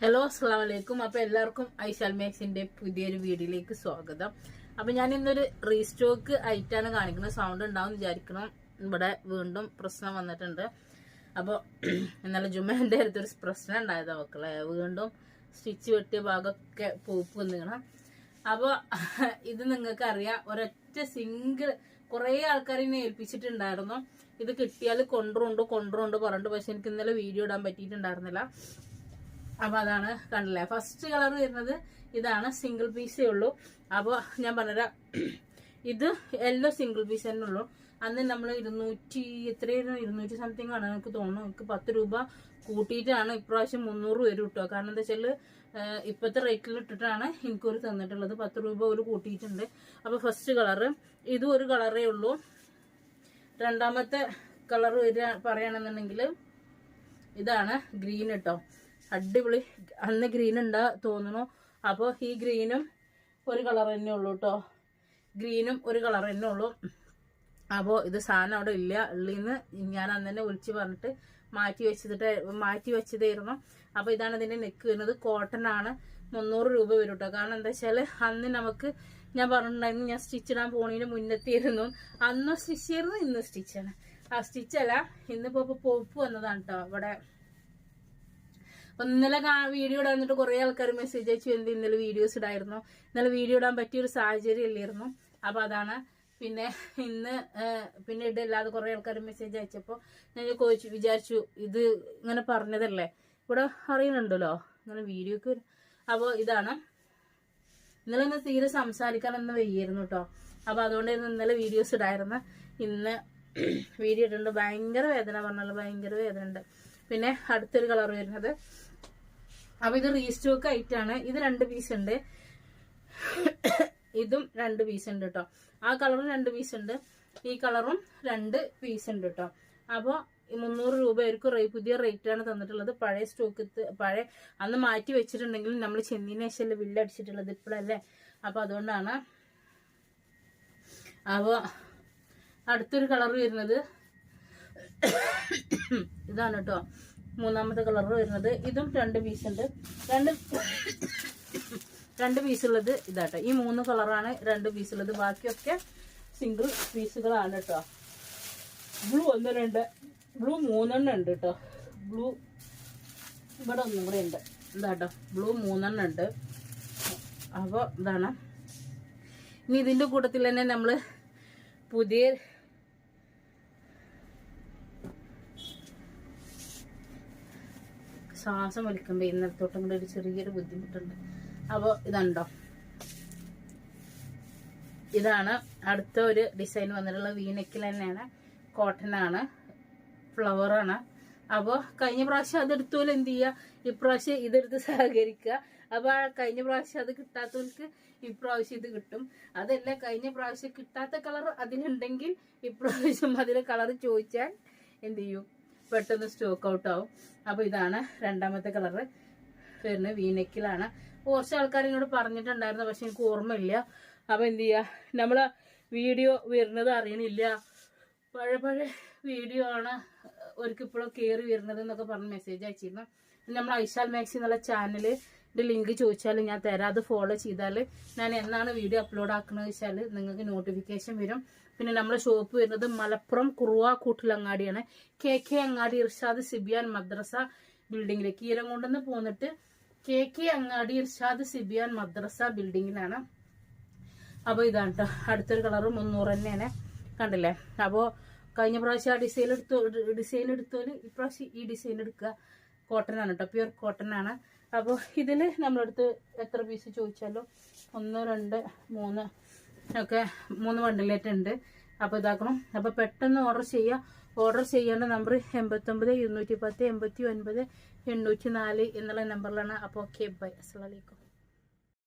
Hello അസ്സാം വലൈക്കും അപ്പൊ എല്ലാവർക്കും ഐശാൽ മാക്സിന്റെ പുതിയൊരു വീഡിയോയിലേക്ക് സ്വാഗതം. അപ്പൊ ഞാൻ ഇന്നൊരു റീസ്റ്റോക്ക് ആയിട്ടാണ് കാണിക്കുന്നത്. സൗണ്ട് ഉണ്ടാവും വിചാരിക്കണം ഇവിടെ വീണ്ടും പ്രശ്നം വന്നിട്ടുണ്ട്. അപ്പോൾ ഇന്നലെ ജുമ്മേന്റെ അടുത്തൊരു പ്രശ്നം ഉണ്ടായത് മക്കളെ. വീണ്ടും സ്റ്റിച്ച് വെട്ടിയ ഭാഗമൊക്കെ പൂപ്പ് നിൽക്കണം അപ്പോൾ ഇത് നിങ്ങൾക്ക് അറിയാം ഒരൊറ്റ സിംഗിൾ കുറേ ആൾക്കാർ എന്നെ ഏൽപ്പിച്ചിട്ടുണ്ടായിരുന്നു. ഇത് കിട്ടിയാൽ കൊണ്ടുണ്ട് കൊണ്ടുണ്ട് പറഞ്ഞിട്ട്. പക്ഷെ എനിക്ക് ഇന്നലെ വീഡിയോ ഇടാൻ പറ്റിയിട്ടുണ്ടായിരുന്നില്ല. അപ്പൊ അതാണ് കണ്ടില്ലേ? ഫസ്റ്റ് കളർ വരുന്നത് ഇതാണ് സിംഗിൾ പീസേ ഉള്ളൂ. അപ്പോൾ ഞാൻ പറഞ്ഞുതരാം. ഇത് എല്ലോ സിംഗിൾ പീസ് തന്നെ ഉള്ളൂ. അന്ന് നമ്മൾ ഇരുന്നൂറ്റി എത്രയായിരുന്നു? ഇരുന്നൂറ്റി സംതിങ് ആണ് എനിക്ക് തോന്നുന്നു. എനിക്ക് പത്ത് രൂപ കൂട്ടിയിട്ടാണ് ഇപ്രാവശ്യം മുന്നൂറ് പേര് കിട്ടുക. കാരണം എന്താ വെച്ചാൽ ഇപ്പോഴത്തെ റേറ്റിൽ ഇട്ടിട്ടാണ് എനിക്കൊരു തന്നിട്ടുള്ളത്. പത്ത് രൂപ ഒരു കൂട്ടിയിട്ടുണ്ട്. അപ്പോൾ ഫസ്റ്റ് കളറ് ഇതും ഒരു കളറേ ഉള്ളൂ. രണ്ടാമത്തെ കളർ വരിക പറയുകയാണെന്നുണ്ടെങ്കിൽ ഇതാണ് ഗ്രീൻ കേട്ടോ അടിപൊളി. അന്ന് ഗ്രീൻ ഉണ്ട് തോന്നുന്നു. അപ്പോൾ ഈ ഗ്രീനും ഒരു കളർ തന്നെ ഉള്ളൂ കേട്ടോ ഗ്രീനും ഒരു കളർ തന്നെ ഉള്ളൂ. അപ്പോൾ ഇത് സാധനം അവിടെ ഇല്ല. ഉള്ളിന്ന് ഞാൻ അന്ന് തന്നെ വിളിച്ച് പറഞ്ഞിട്ട് മാറ്റി വെച്ചിട്ട് മാറ്റി വെച്ചതായിരുന്നു. അപ്പോൾ ഇതാണ് ഇതിന്റെ നെക്ക് വരുന്നത്. കോട്ടൺ ആണ്. മുന്നൂറ് രൂപ വരും കേട്ടോ കാരണം എന്താ വെച്ചാൽ അന്ന് നമുക്ക് ഞാൻ പറഞ്ഞിട്ടുണ്ടായിരുന്നു ഞാൻ സ്റ്റിച്ച് ഇടാൻ പോണതിന് മുന്നെത്തിയിരുന്നു. അന്ന് സ്റ്റിച്ച് ചെയ്യുന്നു ഇന്ന് സ്റ്റിച്ചാണ് ആ സ്റ്റിച്ചല്ല ഇന്നിപ്പോ ഇപ്പൊ പോപ്പ് വന്നതാണ് കേട്ടോ ഇവിടെ അപ്പൊ ഇന്നലെ വീഡിയോ ഇടാൻ വന്നിട്ട് കുറെ ആൾക്കാർ മെസ്സേജ് അയച്ചു എന്ത് ഇന്നലെ വീഡിയോസ് ഇടായിരുന്നു. ഇന്നലെ വീഡിയോ ഇടാൻ പറ്റിയ ഒരു സാഹചര്യം ഇല്ലായിരുന്നു. അപ്പൊ അതാണ്. പിന്നെ ഇന്ന് പിന്നെ ഇടല്ലാതെ കുറെ ആൾക്കാർ മെസ്സേജ് അയച്ചപ്പോ ഞാൻ ചോദിച്ചു വിചാരിച്ചു ഇത് ഇങ്ങനെ പറഞ്ഞതല്ലേ? ഇവിടെ അറിയുന്നുണ്ടല്ലോ. ഇങ്ങനെ വീഡിയോക്ക് അപ്പോൾ ഇതാണ്. ഇന്നലെ ഒന്ന് തീരെ സംസാരിക്കാനൊന്നും വയ്യായിരുന്നു കേട്ടോ അപ്പൊ അതുകൊണ്ടായിരുന്നു ഇന്നലെ വീഡിയോസ് ഇടായിരുന്നു. ഇന്ന് വീഡിയോ ഇട്ടുണ്ട് ഭയങ്കര വേദന പറഞ്ഞല്ലോ ഭയങ്കര വേദന ഉണ്ട് പിന്നെ അടുത്തൊരു കളർ വരുന്നത്. അപ്പൊ ഇത് റീസ്റ്റോക്ക് ആയിട്ടാണ്. ഇത് രണ്ട് പീസ് ഉണ്ട്. ഇതും രണ്ട് പീസ് ഉണ്ട് കേട്ടോ ആ കളറും രണ്ട് പീസ് ഉണ്ട്. ഈ കളറും രണ്ട് പീസ് ഉണ്ട് കേട്ടോ അപ്പോൾ മുന്നൂറ് രൂപ ആയിരിക്കും റേ പുതിയ റേറ്റ് ആണ് തന്നിട്ടുള്ളത്. പഴയ സ്റ്റോക്ക് പഴയ അന്ന് മാറ്റി വെച്ചിട്ടുണ്ടെങ്കിൽ നമ്മൾ ചെന്നീന് ശേഷമല്ലേ ബില്ല് അടിച്ചിട്ടുള്ളത് ഇപ്പോഴല്ലേ? അപ്പൊ അതുകൊണ്ടാണ്. അപ്പോൾ അടുത്തൊരു കളർ വരുന്നത്. ഇതാണ് കേട്ടോ മൂന്നാമത്തെ കളർ വരുന്നത്. ഇതും രണ്ട് പീസ് ഉണ്ട്. രണ്ട് രണ്ട് പീസുള്ളത് ഇതാട്ടോ. ഈ മൂന്ന് കളറാണ് രണ്ട് പീസുള്ളത് ബാക്കിയൊക്കെ സിംഗിൾ പീസുകളാണ് കേട്ടോ ബ്ലൂ ഒന്ന് രണ്ട്. ബ്ലൂ മൂന്നെണ്ണം ഉണ്ട് കേട്ടോ ബ്ലൂ ഇവിടെ ഒന്നും കൂടെ ഉണ്ട്. ഇതാട്ടോ. ബ്ലൂ മൂന്നെണ്ണം ഉണ്ട്. അപ്പോൾ ഇതാണ്. ഇനി ഇതിന്റെ കൂട്ടത്തിൽ തന്നെ നമ്മൾ പുതിയ ശ്വാസം വലിക്കുമ്പോൾ ഇന്നലത്തോട്ടും കൂടെ ഒരു ചെറിയൊരു ബുദ്ധിമുട്ടുണ്ട്. അപ്പോൾ ഇതുണ്ടോ? ഇതാണ് അടുത്ത ഒരു ഡിസൈൻ വന്നിട്ടുള്ള വീനക്കിൽ തന്നെയാണ്. കോട്ടൺ ആണ്. ഫ്ലവർ ആണ്. അപ്പോൾ കഴിഞ്ഞ പ്രാവശ്യം അതെടുത്തോലും എന്ത് ചെയ്യുക ഇപ്രാവശ്യം ഇതെടുത്ത് സഹകരിക്കുക. അപ്പോൾ കഴിഞ്ഞ പ്രാവശ്യം അത് കിട്ടാത്തവർക്ക് ഇപ്രാവശ്യം ഇത് കിട്ടും. അതല്ല കഴിഞ്ഞ പ്രാവശ്യം കിട്ടാത്ത കളർ അതിലുണ്ടെങ്കിൽ ഇപ്രാവശ്യം അതിലെ കളർ ചോദിച്ചാൽ എന്ത് ചെയ്യും? പെട്ടെന്ന് സ്റ്റോക്ക് ഔട്ട് ആവും. അപ്പൊ ഇതാണ് രണ്ടാമത്തെ കളറ് വരുന്നത് വീനെക്കിലാണ് കുറച്ച് ആൾക്കാർ എന്നോട് പറഞ്ഞിട്ടുണ്ടായിരുന്നു പക്ഷെ എനിക്ക് ഓർമ്മയില്ല. അപ്പൊ എന്ത് ചെയ്യാ? നമ്മൾ വീഡിയോ വരുന്നത് അറിയണില്ല. പഴയ പഴയ വീഡിയോ ആണ് ഒരിക്കപ്പോഴും കയറി വരുന്നത് എന്നൊക്കെ പറഞ്ഞ് മെസ്സേജ് അയച്ചിരുന്നു. നമ്മൾ ഐശാൽ മാക്സി എന്നുള്ള ചാനൽ ലിങ്ക് ചോദിച്ചാൽ ഞാൻ തരാം. അത് ഫോളോ ചെയ്താൽ ഞാൻ എന്നാണ് വീഡിയോ അപ്ലോഡ് ആക്കുന്നത് വെച്ചാൽ നിങ്ങൾക്ക് നോട്ടിഫിക്കേഷൻ വരും. പിന്നെ നമ്മുടെ ഷോപ്പ് വരുന്നത് മലപ്പുറം കുറുവ കൂട്ടിലങ്ങാടിയാണ്. കെ കെ അങ്ങാടി ഇർഷാദ് സിബിയാൻ മദ്രസ ബിൽഡിങ്ങിൽ കീരംകൊണ്ടെന്ന് പോന്നിട്ട് കെ കെ അങ്ങാടി ഇർഷാദ് സിബിയാൻ മദ്രസ ബിൽഡിങ്ങിലാണ് അപ്പോൾ ഇതാണ് കേട്ടോ അടുത്തൊരു കളറ് മുന്നൂറ് തന്നെയാണ്. കണ്ടില്ലേ? അപ്പോൾ കഴിഞ്ഞ പ്രാവശ്യം ആ ഡിസൈൻ എടുത്തോ ഡിസൈൻ എടുത്തോൽ ഇപ്രാവശ്യം ഈ ഡിസൈൻ എടുക്കുക. കോട്ടൺ ആണ് കേട്ടോ പ്യുവർ കോട്ടൺ ആണ്. അപ്പോൾ ഇതിൽ നമ്മളടുത്ത് എത്ര പീസ് ചോദിച്ചാലും ഒന്ന് രണ്ട് മൂന്ന് ഒക്കെ മൂന്ന് ബണ്ടിലേറ്റ് ഉണ്ട്. അപ്പോൾ ഇതാക്കണം. അപ്പോൾ പെട്ടെന്ന് ഓർഡർ ചെയ്യുക ഓർഡർ ചെയ്യേണ്ട നമ്പർ എൺപത്തൊമ്പത് ഇരുന്നൂറ്റി പത്ത് എൺപത്തി ഒൻപത് എണ്ണൂറ്റി നാല് എന്നുള്ള നമ്പറിലാണ് അപ്പോൾ ഓക്കെ ബൈ അസ്സലാമലൈക്കും